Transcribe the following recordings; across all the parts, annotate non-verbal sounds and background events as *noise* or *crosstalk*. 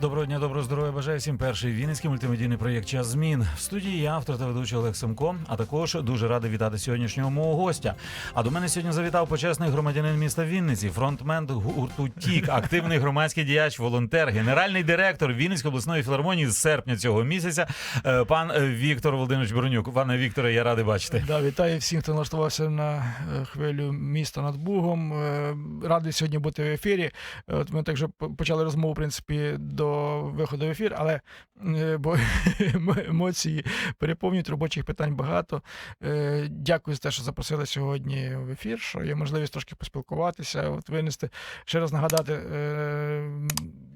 Доброго дня, доброго здоров'я. Бажаю всім перший вінницький мультимедійний проєкт Час змін. В студії я, автор та ведучий Олег Семко. А також дуже радий вітати сьогоднішнього мого гостя. А до мене сьогодні завітав почесний громадянин міста Вінниці, фронтмен гурту Тік, активний громадський діяч, волонтер, генеральний директор Вінницької обласної філармонії з серпня цього місяця. е, Пан Віктор Володимирович Боронюк. Пане Вікторе, я радий бачити. Да, вітаю всіх, хто налаштувався на е, хвилю міста над Бугом. Е, Радий сьогодні бути в ефірі. От ми так вже почали розмову, в принципі, до виходу в ефір, але е, бо *laughs* емоції переповнюють, робочих питань багато. Е, Дякую за те, що запросили сьогодні в ефір, що є можливість трошки поспілкуватися, от винести, ще раз нагадати е,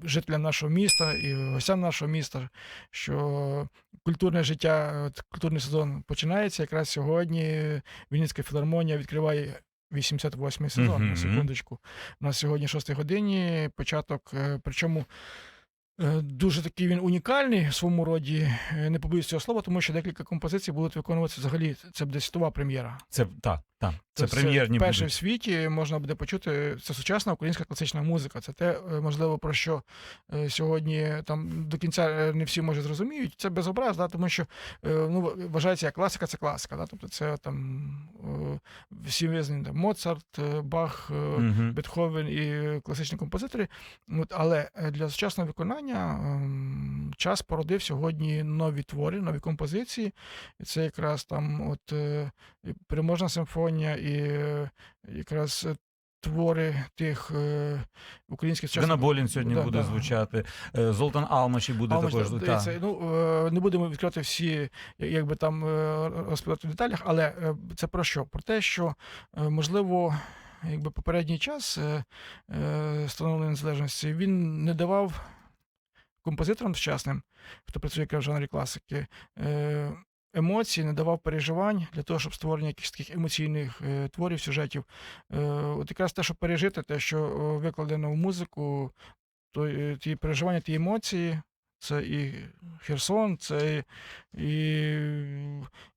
жителям нашого міста і гостям нашого міста, що культурне життя, культурний сезон починається. Якраз сьогодні Вінницька філармонія відкриває 88-й сезон. Мгм. На секундочку. У нас сьогодні 6 годині початок. Причому дуже такий він унікальний в своєму роді. е, Не побоюсь цього слова, тому що декілька композицій будуть виконуватися взагалі. Це буде світова прем'єра. Це так, так. Це Це прем'єрні перше в світі можна буде почути. Це сучасна українська класична музика. Це те, е, можливо, про що е, сьогодні там до кінця е, не всі може зрозуміють. Це безобраз, да, тому що е, ну, вважається як класика, це класика. Да, тобто це там е, всі визнані там, Моцарт, е, Бах. е, Мгм. Бетховен і класичні композитори. От, але е, для сучасного виконання ем, час породив сьогодні нові твори, нові композиції. І це якраз там от е, переможна симфонія і е, якраз е, твори тих е, українських сучасних... Геннаболін сьогодні Да, буде да. звучати. Золтан Алмаші буде Алмач, також. да, та. ну, е, не будемо відкривати всі, якби там е, розповідати в деталях, але е, це про що? Про те, що е, можливо, якби попередній час е, е, становлення незалежності він не давав композиторам сучасним, хто працює в жанрі класики. е, Емоцій не давав переживань для того, щоб створення якихось таких емоційних е, творів, сюжетів. Е, от якраз те, що пережити, те, що викладено в музику, то, ті переживання, ті емоції, це і Херсон, це і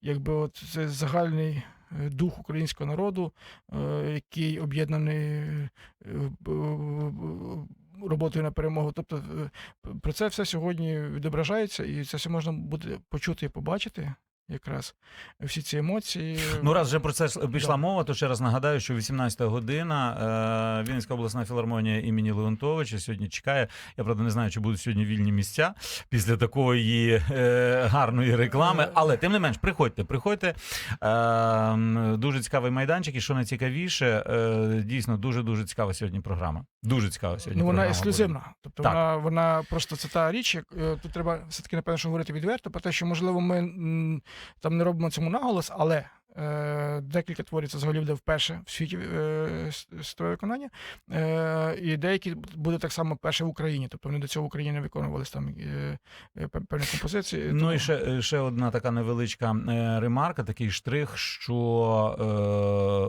якби от це загальний дух українського народу, який об'єднаний роботою на перемогу. Тобто е, про це все сьогодні відображається, і це все можна буде почути і побачити. Якраз всі ці емоції. Ну, раз вже про це пішла Да. мова, то ще раз нагадаю, що 18 година е, Вінницька обласна філармонія імені Леонтовича сьогодні чекає. Я правда не знаю, чи будуть сьогодні вільні місця після такої е, гарної реклами. Е. Але тим не менш, приходьте, приходьте. Е, дуже цікавий майданчик, і що найцікавіше, е, дійсно дуже дуже цікава сьогодні програма. Дуже цікава сьогодні. Ну, вона програма ексклюзивна. Тобто Так. вона, вона просто це та річ, як, е, тут треба все-таки, напевно, що говорити відверто, про те, що, можливо, ми там не робимо цьому наголос, але е, декілька творів це взагалі буде вперше в світі е, світове виконання. Е, і деякі буде так само перше в Україні. Тобто вони до цього в Україні не виконувалися там е, е, певні композиції. Ну Тому- і ще, ще одна така невеличка е, ремарка, такий штрих, що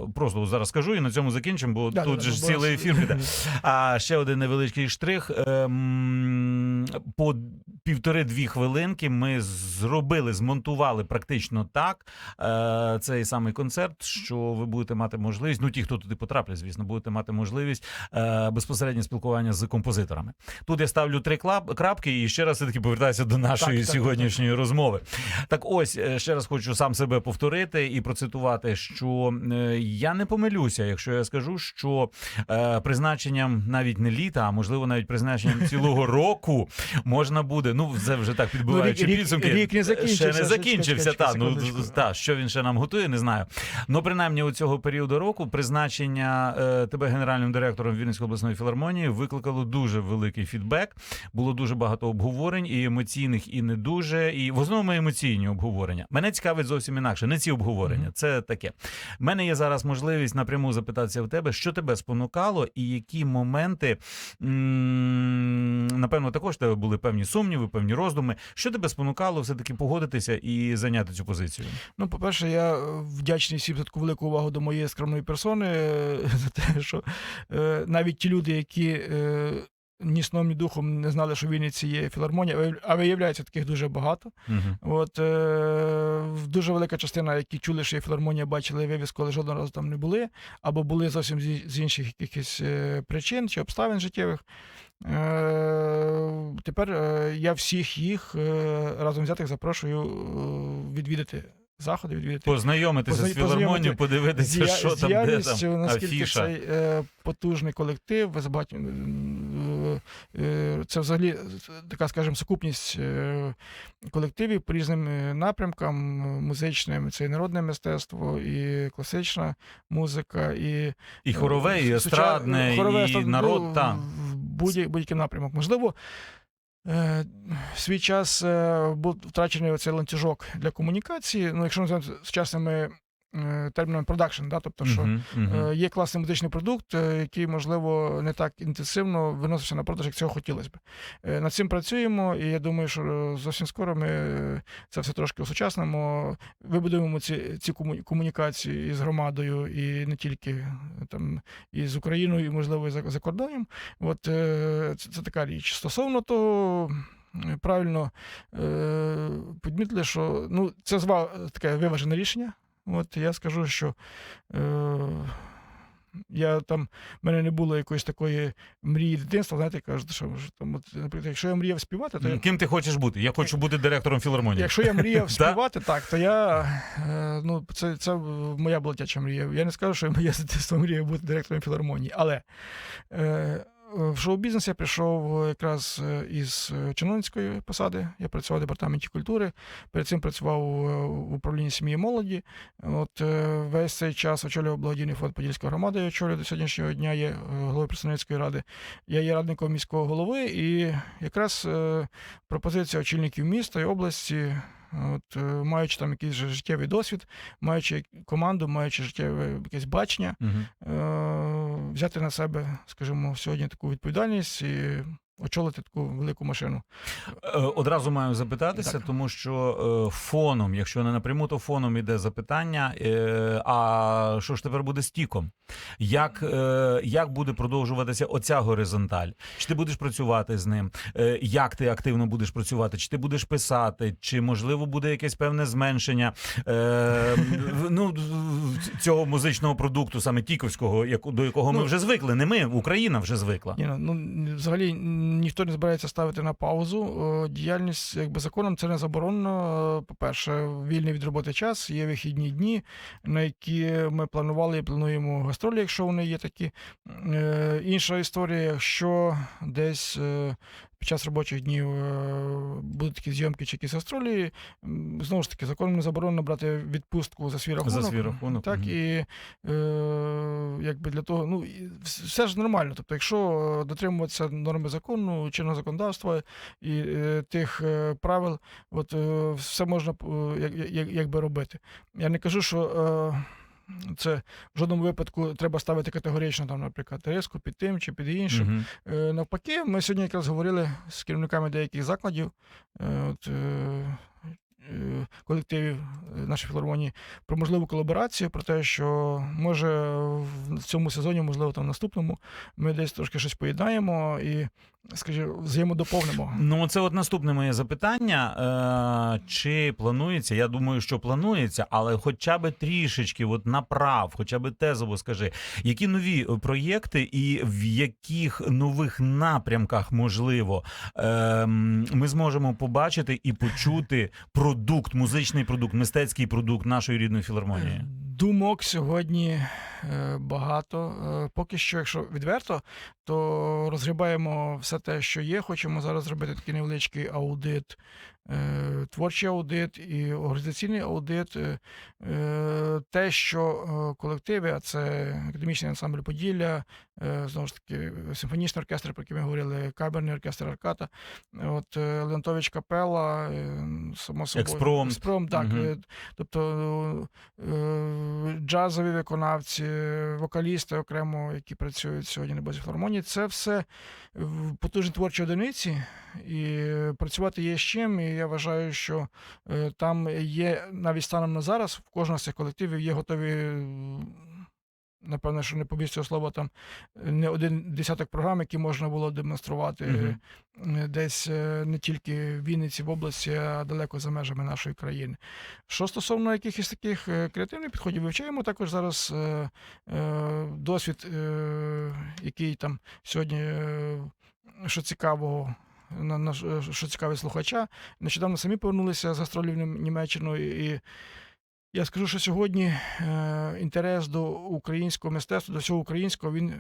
е, просто зараз скажу і на цьому закінчимо, бо Да, тут да, же да, ж цілий ефір. *laughs* А ще один невеличкий штрих. Ем, По півтори-дві хвилинки ми зробили, змонтували практично так е, цей самий концерт, що ви будете мати можливість. Ну, ті, хто туди потраплять, звісно, будете мати можливість е, безпосередньо спілкування з композиторами. Тут я ставлю три клап, крапки і ще раз все-таки повертаюся до нашої Так, так, сьогоднішньої розмови. Так ось е, ще раз хочу сам себе повторити і процитувати, що е, я не помилюся, якщо я скажу, що е, призначенням навіть не літа, а можливо навіть призначенням цілого *laughs* року можна буде. Ну, це вже так підбиваючи рік- підсумки. рік не закінчився, Ще не закінчився. Та, ну та, що він ще нам готує, не знаю. Ну, принаймні, у цього періоду року призначення е, тебе генеральним директором Вінницької обласної філармонії викликало дуже великий фідбек. Було дуже багато обговорень, і емоційних, і не дуже. І в основному емоційні обговорення. Мене цікавить зовсім інакше. Не ці обговорення. Це таке. У мене є зараз можливість напряму запитатися в тебе, що тебе спонукало, і які моменти м, напевно також тебе були певні сумніви, певні роздуми. Що тебе спонукало все таки погодитися і зайняти цю позицію? Ну, по-перше, я е, вдячний всім за таку велику увагу до моєї скромної персони, е, *laughs* за те, що е, навіть ті люди, які ні сном, ні духом не знали, що в Вінниці є філармонія, а виявляється, таких дуже багато. Угу. От е, дуже велика частина, які чули, що є філармонія, бачили вивіску, але жодного разу там не були, або були зовсім з інших якихось е, причин чи обставин життєвих. Е, Тепер е, я всіх їх е, разом взятих запрошую відвідати заходи, відвідати Познайомитися Познай- з філармонією, подивитися, з дія- що там, де там наскільки афіша. цей е, потужний колектив, ви забагато, е, це взагалі така, скажімо, сукупність колективів по різним напрямкам музичним. Це і народне мистецтво, і класична музика, і І хорове, і Суча- естрадне, хорове, і народ. ну, Та. В будь- будь-який напрямок. Можливо, е, свій час е, був втрачений цей ланцюжок для комунікації. Ну, якщо ми сучасними е, термінами продакшн, да, тобто, що Мгм, мгм. е, є класний музичний продукт, е, який, можливо, не так інтенсивно виносився на продаж, як цього хотілося б. Е, Над цим працюємо, і я думаю, що зовсім скоро ми це все трошки осучаснимо, вибудуємо ці, ці кому- комунікації із громадою, і не тільки там і з Україною, і можливо і за, за кордоном. От це, це така річ. Стосовно того. Правильно е, підмітили, що ну, це зва таке виважене рішення. От я скажу, що е, я там, в мене не було якоїсь такої мрії дитинства, знаєте, кажуть, що, що там, от, наприклад, якщо я мріяв співати, то я, Ким ти хочеш бути? Я хочу бути директором філармонії. якщо я мріяв *laughs* співати, так, то я е, ну, це, це моя була мрія. Я не скажу, що я з дитинства мріяв бути директором філармонії, але. Е, в шоу-бізнес я прийшов якраз е, із е, чиновницької посади. Я працював в департаменті культури. Перед цим працював в управлінні сім'ї і молоді. От весь цей час очолював благодійний фонд Подільська громада. Я очолюю до сьогоднішнього дня є головою представницької ради. Я є радником міського голови, і якраз пропозиція очільників міста і області. От, е, маючи там якийсь життєвий досвід, маючи команду, маючи життєве якесь бачення, Мгм. е, взяти на себе, скажімо, сьогодні таку відповідальність і очолити таку велику машину. Е, Одразу маю запитатися, Так. тому що е, фоном, якщо не напряму, то фоном іде запитання. е, А що ж тепер буде з тіком? Як, як буде продовжуватися оця горизонталь? Чи ти будеш працювати з ним? Як ти активно будеш працювати? Чи ти будеш писати? Чи можливо буде якесь певне зменшення ну, цього музичного продукту, саме тіковського, до якого ми Ну, вже звикли? Не ми, Україна вже звикла. Ні, ну, ну, взагалі ніхто не збирається ставити на паузу. Е, Діяльність якби законом це не заборонено. Е, По-перше, вільний від роботи час, є вихідні дні, на які ми планували і плануємо гастролі, якщо вони є такі. Е, Інша історія, якщо десь під час робочих днів е, будуть такі зйомки чи якісь гастролі, знову ж таки, законом не заборонено брати відпустку за свій рахунок. свій рахунок, Так, мгм. і е, якби для того, ну все ж нормально. Тобто, якщо е, дотримуватися норми закону, чинного законодавства і е, тих е, правил, от е, все можна е, як, якби робити. Я не кажу, що. Е, це в жодному випадку треба ставити категорично, там, наприклад, риску під тим чи під іншим. Е, Навпаки, ми сьогодні якраз говорили з керівниками деяких закладів, е, от, е, колективів е, нашої філармонії про можливу колаборацію, про те, що може в цьому сезоні, можливо, там в наступному, ми десь трошки щось поєднаємо і, скажімо, взаємодоповнимо. Ну, це от наступне моє запитання. Е, чи планується? Я думаю, що планується, але хоча б трішечки, от направ, хоча б тезово скажи, які нові е, проєкти і в яких нових напрямках можливо е, ми зможемо побачити і почути продукт, музичний продукт, мистецький продукт нашої рідної філармонії? Думок сьогодні е, багато. Е, Поки що, якщо відверто, то розгрібаємо все те, що є. Хочемо зараз зробити такий невеличкий аудит, творчий аудит і організаційний аудит. Е, е, Те, що е, колективи, а це академічний ансамбль Поділля, е, знову ж таки, симфонічний оркестр, про який ми говорили, камерний оркестр Арката, от е, Леонтович Капела, е, само собою. Експромт, так. Е, Тобто е, джазові виконавці, вокалісти окремо, які працюють сьогодні на базі філармонії, це все в потужні творчі одиниці, і працювати є з чим. І я вважаю, що е, там є навіть станом на зараз, в кожного з цих колективів є готові. Напевно, що не побіг цього слова, там не один десяток програм, які можна було демонструвати Мгм. е, десь е, не тільки в Вінниці, в області, а далеко за межами нашої країни. Що стосовно якихось таких креативних підходів, вивчаємо також зараз досвід, який там сьогодні. що цікавого. На, на що цікавить слухача. Нещодавно самі повернулися з гастролів в Нім- Німеччину, і, я скажу, що сьогодні е, інтерес до українського мистецтва, до всього українського, він е,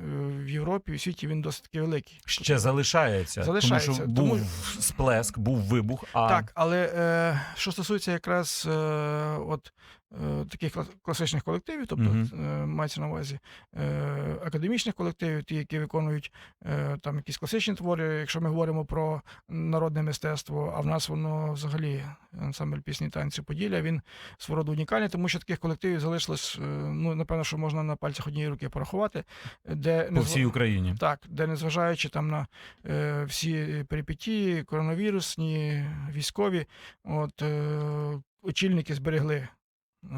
в Європі, в світі він досить таки великий. Ще залишається, Залишається, тому що тому- був сплеск, був вибух. А Так, але е, що стосується якраз е, от, е, таких кла- класичних колективів, тобто Мгм. е, мається на увазі е, академічних колективів, ті, які виконують е, там якісь класичні твори, якщо ми говоримо про народне мистецтво, а в нас воно взагалі ансамбль пісні танці Поділля, він свого роду унікальний, тому що таких колективів залишилось, е, ну, напевно, що можна на пальцях однієї руки порахувати, де по всій Україні. так, де незважаючи там на е, всі перипетії, коронавірусні, військові, от е, очільники зберегли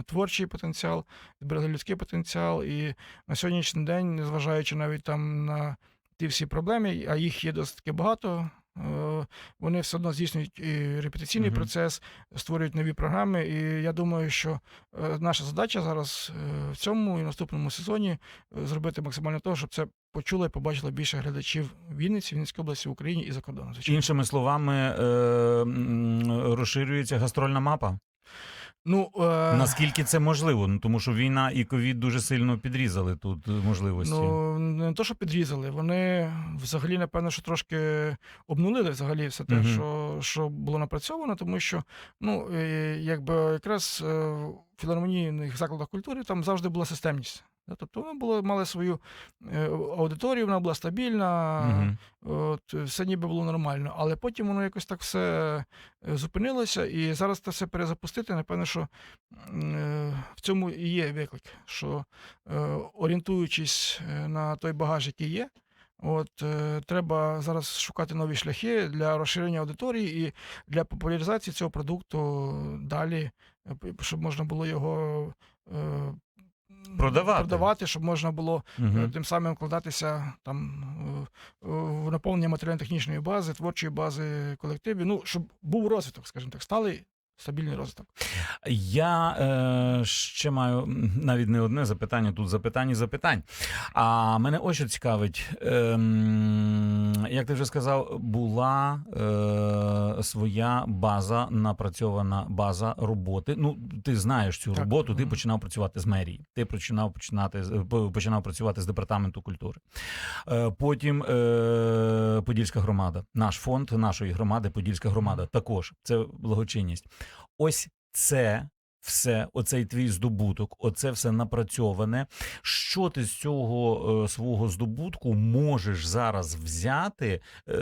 творчий потенціал, зберегли людський потенціал, і на сьогоднішній день, незважаючи навіть там на ті всі проблеми, а їх є досить таки багато. е, Вони все одно здійснюють і репетиційний Мгм. процес, створюють нові програми. І я думаю, що е, наша задача зараз е, в цьому і наступному сезоні зробити максимально того, щоб це почуло і побачило більше глядачів Вінниці, Вінницькій області, в Україні і за кордоном. Звичайно. Іншими словами, розширюється гастрольна мапа. Ну, е, Наскільки це можливо? Ну тому що війна і ковід дуже сильно підрізали тут е, можливості. Ну, не то, що підрізали, вони взагалі, напевно, що трошки обнулили взагалі все те, угу. що, що було напрацьовано, тому що, ну, якби якраз е, в філармонійних закладах культури там завжди була системність. Тобто вони були, мали свою е, аудиторію, вона була стабільна, Мгм. От, все ніби було нормально, але потім воно якось так все е, зупинилося, і зараз це все перезапустити. Напевно, що е, в цьому і є виклик, що е, орієнтуючись на той багаж, який є. От е, треба зараз шукати нові шляхи для розширення аудиторії і для популяризації цього продукту далі, щоб можна було його е, Продавати. продавати, щоб можна було угу. Тим самим вкладатися там е, в наповнення матеріально-технічної бази, творчої бази колективів. Ну, щоб був розвиток, скажімо так, сталий стабільний розвиток. Я е, ще маю навіть не одне запитання, тут запитань і запитань. А мене ось що цікавить. Ем, як ти вже сказав, була е, своя база, напрацьована база роботи. Ну, ти знаєш цю Так. роботу, ти починав працювати з мерії, ти починав починати починав працювати з департаменту культури. Е, потім е, Подільська громада, наш фонд нашої громади, Подільська громада. Також це благочинність. Ось це все, оцей твій здобуток, оце все напрацьоване. Що ти з цього е, свого здобутку можеш зараз взяти, е,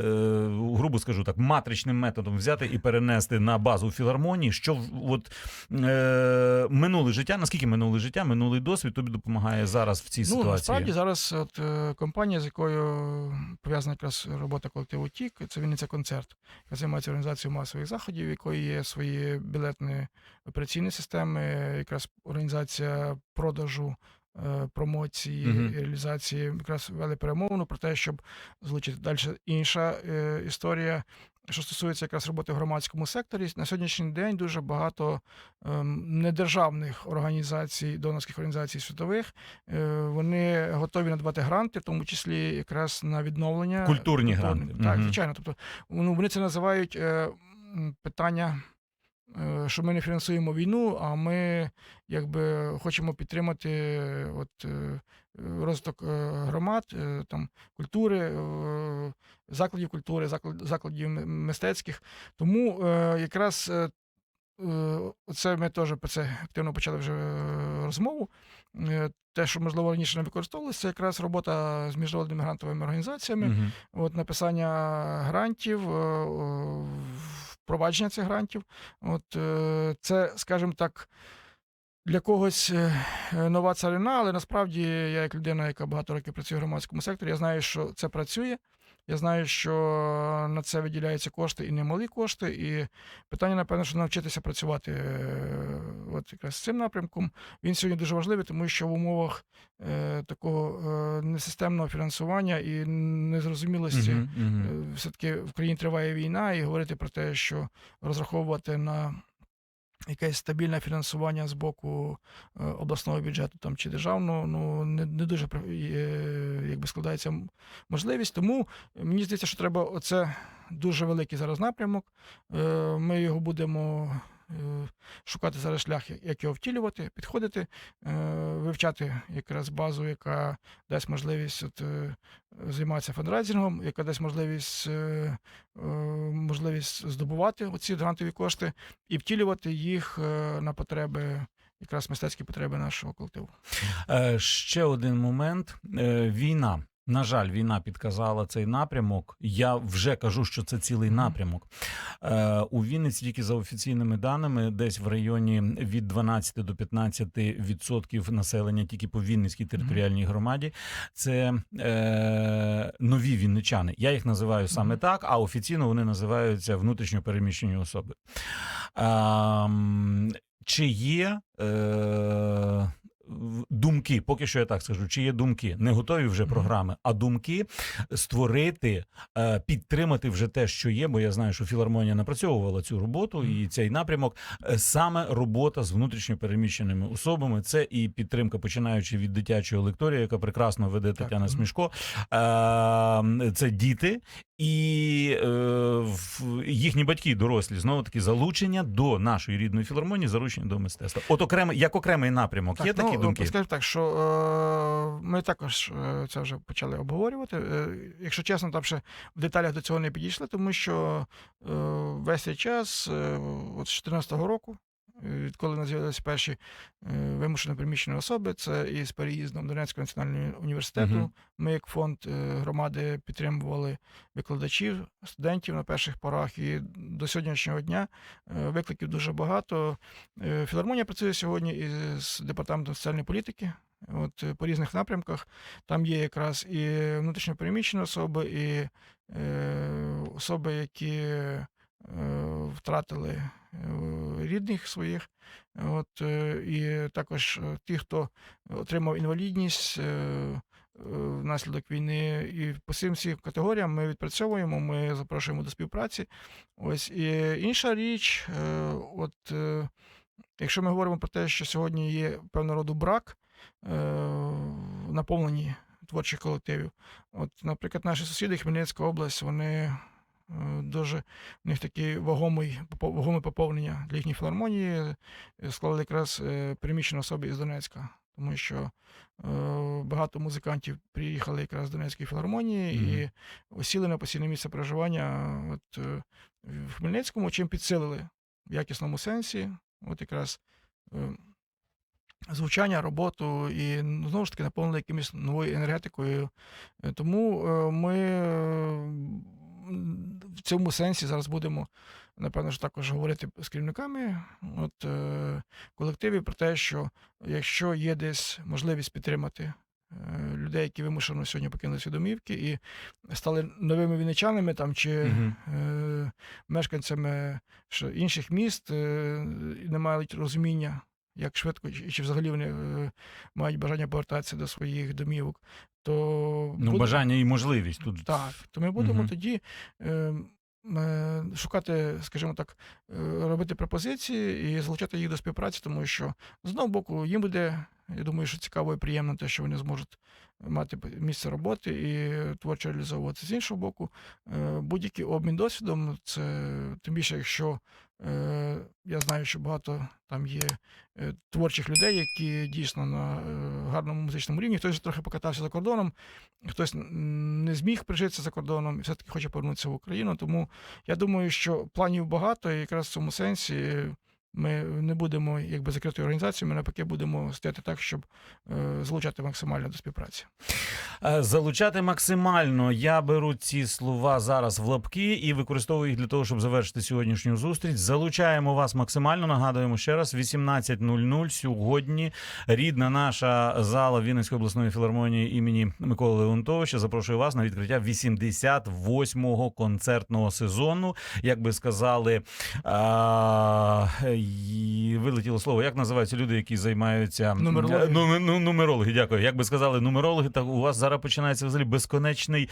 грубо скажу так, матричним методом взяти і перенести на базу філармонії? Що от е, минуле життя, наскільки минуле життя, минулий досвід тобі допомагає зараз в цій Ну, ситуації? насправді зараз от, е, компанія, з якою пов'язана якраз робота колективу ТІК, це Вінниця концерт, яка займається організацією масових заходів, якої є свої білетні операційні системи, якраз організація продажу. е, Промоції Мгм. і реалізації якраз вели перемовину про те, щоб залучити далі інша е, історія, що стосується якраз роботи в громадському секторі. На сьогоднішній день дуже багато ем, недержавних організацій, донорських організацій світових. е, Вони готові надавати гранти, в тому числі якраз на відновлення Культурні гранти. Так, Мгм. звичайно. Тобто ну, вони це називають е, питання. Е, Що ми не фінансуємо війну, а ми якби хочемо підтримати от, е, розвиток е, громад, там, культури, закладів культури, заклад- закладів мистецьких. Тому якраз це ми теж про це активно почали вже розмову. Те, що можливо раніше не використовувалося, це якраз робота з міжнародними грантовими організаціями, Мгм. от написання грантів, впровадження цих грантів. От е, це, скажімо так. Для когось е, е, нова царина, але насправді я, як людина, яка багато років працює в громадському секторі, я знаю, що це працює. Я знаю, що на це виділяються кошти і немалі кошти. І питання, напевно, що навчитися працювати е, от якраз з цим напрямком. Він сьогодні дуже важливий, тому що в умовах е, такого е, несистемного фінансування і незрозумілості мгм. Е, все-таки в країні триває війна, і говорити про те, що розраховувати на якесь стабільне фінансування з боку е, обласного бюджету там, чи державного, ну не, не дуже е, якби складається можливість. Тому мені здається, що треба оце дуже великий зараз напрямок. Е, Ми його будемо е, шукати зараз шлях, як- його втілювати, підходити, е, вивчати якраз базу, яка дасть можливість от, е, займатися фандрайзингом, яка дасть можливість, е, е, можливість здобувати оці грантові кошти і втілювати їх е, на потреби, якраз мистецькі потреби нашого колективу. Е, ще один момент: Е, війна. На жаль, війна підказала цей напрямок. Я вже кажу, що це цілий напрямок. Е, у Вінниці тільки за офіційними даними, десь в районі від 12 до 15 відсотків населення тільки по Вінницькій територіальній громаді. Це е, нові вінничани. Я їх називаю саме так, а офіційно вони називаються внутрішньо переміщені особи. Ем, чи є е, думки, поки що я так скажу, чи є думки, не готові вже програми, а думки створити, е, підтримати вже те, що є, бо я знаю, що філармонія напрацьовувала цю роботу і цей напрямок. Е, Саме робота з внутрішньо переміщеними особами. Це і підтримка, починаючи від дитячої лекторії, яка прекрасно веде Тетяна. Смішко. Е, Це діти. І е, в- їхні батьки дорослі знову таки залучення до нашої рідної філармонії, залучення до мистецтва. От окремий як окремий напрямок. є такі ну, думки? Скажімо так, що е, ми також е, це вже почали обговорювати. Е, якщо чесно, там ще в деталях до цього не підійшли, тому що е, весь цей час, е, от з 2014 року, е, відколи нас з'явилися перші е, вимушено приміщені особи, це і з переїздом Донецького національного університету. Мгм. Ми, як фонд е, громади, підтримували викладачів, студентів на перших порах. І до сьогоднішнього дня е, викликів дуже багато. Філармонія працює сьогодні із департаментом соціальної політики. От по різних напрямках там є якраз і внутрішньо переміщені особи, і е, особи, які е, втратили рідних своїх. От, е, і також е, ті, хто отримав інвалідність. е, Внаслідок війни і по цим всім категоріям ми відпрацьовуємо, ми запрошуємо до співпраці. Ось і інша річ, от якщо ми говоримо про те, що сьогодні є певного роду брак в наповненні творчих колективів. От, наприклад, наші сусіди, Хмельницька область, вони дуже в них такі вагомий, вагоме поповнення для їхньої філармонії е, склали якраз е, переміщені особи із Донецька, тому що е, багато музикантів приїхали якраз з Донецької філармонії Мгм. і осіли на постійне місце проживання от, е, в Хмельницькому, чим підсилили в якісному сенсі. От якраз е, звучання, роботу і знову ж таки наповнили якимось новою енергетикою. Е, Тому е, ми е, в цьому сенсі зараз будемо, напевно, ж також говорити з керівниками от, е, колективів про те, що якщо є десь можливість підтримати. е, Людей, які вимушено сьогодні покинули свої домівки і стали новими вінничанами там чи е, мешканцями інших міст, е, і не мають розуміння, як швидко чи, чи взагалі вони е, мають бажання повертатися до своїх домівок, то Ну, буд- бажання і можливість тут. так, то ми будемо угу. тоді е, е, шукати, скажімо так, робити пропозиції і залучати їх до співпраці, тому що з одного боку їм буде, я думаю, що цікаво і приємно те, що вони зможуть мати місце роботи і творчо реалізовуватися. З іншого боку, е, будь-який обмін досвідом, це тим більше, якщо е, я знаю, що багато там є е, творчих людей, які дійсно на гарному музичному рівні, хтось трохи покатався за кордоном, хтось не зміг прижитися за кордоном і все-таки хоче повернутися в Україну. Тому я думаю, що планів багато, і якраз в цьому сенсі ми не будемо якби закритою організацією, ми навпаки будемо стояти так, щоб е, залучати максимально до співпраці. Е, Залучати максимально. Я беру ці слова зараз в лапки і використовую їх для того, щоб завершити сьогоднішню зустріч. Залучаємо вас максимально. Нагадуємо ще раз: 18.00 сьогодні. Рідна наша зала Вінницької обласної філармонії імені Миколи Леонтовича запрошує вас на відкриття 88-го концертного сезону. Як би сказали, а, і вилетіло слово. Як називаються люди, які займаються Нумерологи. Ну, ну, нумерологи, дякую. Як би сказали, нумерологи, так у вас зараз починається взагалі безконечний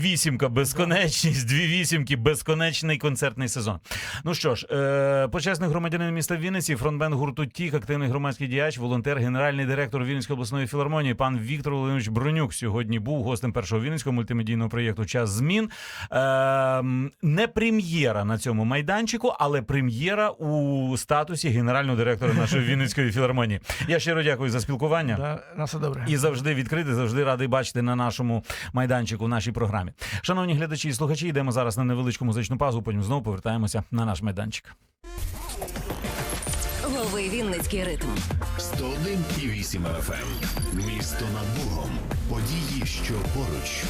вісімка, безконечність, дві вісімки, безконечний концертний сезон. Ну що ж, е, почесний громадянин міста Вінниці, фронтмен гурту Тік, активний громадський діяч, волонтер, генеральний директор Вінницької обласної філармонії, пан Віктор Володимирович Бронюк сьогодні був гостем першого вінницького мультимедійного проєкту Час змін. Е, не прем'єра на цьому майданчику, але прем'єра у статусі генерального директора нашої Вінницької філармонії. Я щиро дякую за спілкування. Да, на все добре. І завжди відкритий, завжди радий бачити на нашому майданчику, в нашій програмі. Шановні глядачі і слухачі, йдемо зараз на невеличку музичну паузу, потім знову повертаємося на наш майданчик. Лови Вінницький ритм. 101,8 FM. Місто над Богом. Події, що поруч.